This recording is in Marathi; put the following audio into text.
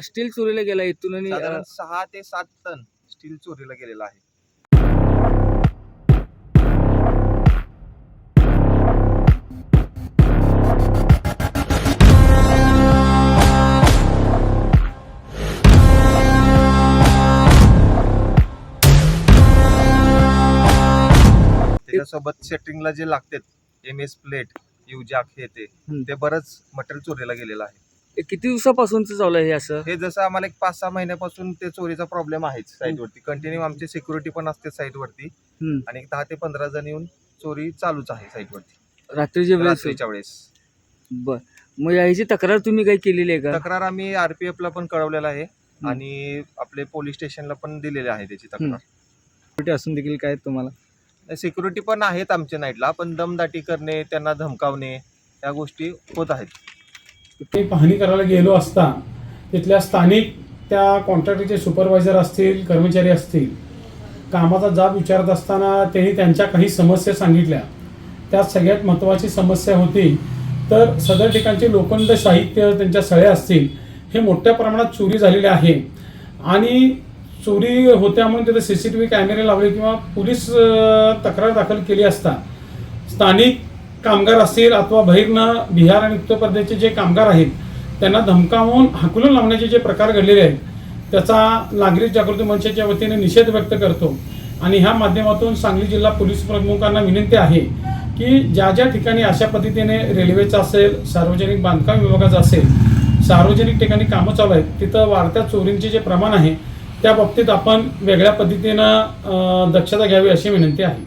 स्टील चोरीला गेला इथून आणि साधारण सहा ते सात टन स्टील चोरीला गेलेलं आहे त्याच्यासोबत सेटिंगला जे लागतात एम एस प्लेट युजॅक हे. ते बरंच मटेरियल चोरीला गेलेलं आहे हे किती दिवसापासूनच चालू आहे हे असं? हे जसं आम्हाला एक पाच सहा महिन्यापासून ते चोरीचा प्रॉब्लेम आहेच साईटवरती कंटिन्यू आमची सिक्युरिटी पण असते साईटवरती हम्म. आणि एक दहा ते पंधरा जण येऊन चोरी चालूच आहे साईटवरती रात्रीच्या वेळेस? रात्रीच्या वेळेस. बर. मग याची तक्रार तुम्ही काही केलेली आहे का? तक्रार आम्ही आरपीएफ ला पण कळवलेला आहे. आणि आपले पोलीस स्टेशनला पण दिलेले आहे त्याची तक्रार. सिक्युरिटी असून देखील काय तुम्हाला? सिक्युरिटी पण आहेत आमच्या नाईटला पण दमदाटी करणे त्यांना धमकावणे या गोष्टी होत आहेत. ते पाहणी करायला गेलो असता तिथल्या स्थानिक त्या कॉन्ट्रॅक्टरचे सुपरवायझर असतील कर्मचारी असतील कामाचा जाब विचारत असताना त्यांनी त्यांच्या काही समस्या सांगितल्या. त्यात सगळ्यात महत्त्वाची समस्या होती तर सदर ठिकाणचे लोखंड साहित्य त्यांच्या सळ्या असतील हे मोठ्या प्रमाणात चोरी झालेले आहे. आणि चोरी होत्या म्हणून तिथे सी सी टी व्ही कॅमेरे लावले किंवा पोलीस तक्रार दाखल केली असता. स्थानिक कामगार असतील अथवा बहिर्न बिहार आणि उत्तर प्रदेशचे जे कामगार आहेत त्यांना धमकावून हाकलून लावण्याचे जे प्रकार घडलेले आहेत त्याचा नागरिक जागृती मंचाच्या वतीने निषेध व्यक्त करतो. आणि ह्या माध्यमातून सांगली जिल्हा पोलीस प्रमुखांना विनंती आहे की ज्या ज्या ठिकाणी अशा पद्धतीने रेल्वेचं असेल सार्वजनिक बांधकाम विभागाचं असेल सार्वजनिक ठिकाणी कामं चालू आहेत तिथं वाढत्या चोरींचे जे प्रमाण आहे त्या बाबतीत आपण वेगळ्या पद्धतीनं दक्षता घ्यावी अशी विनंती आहे.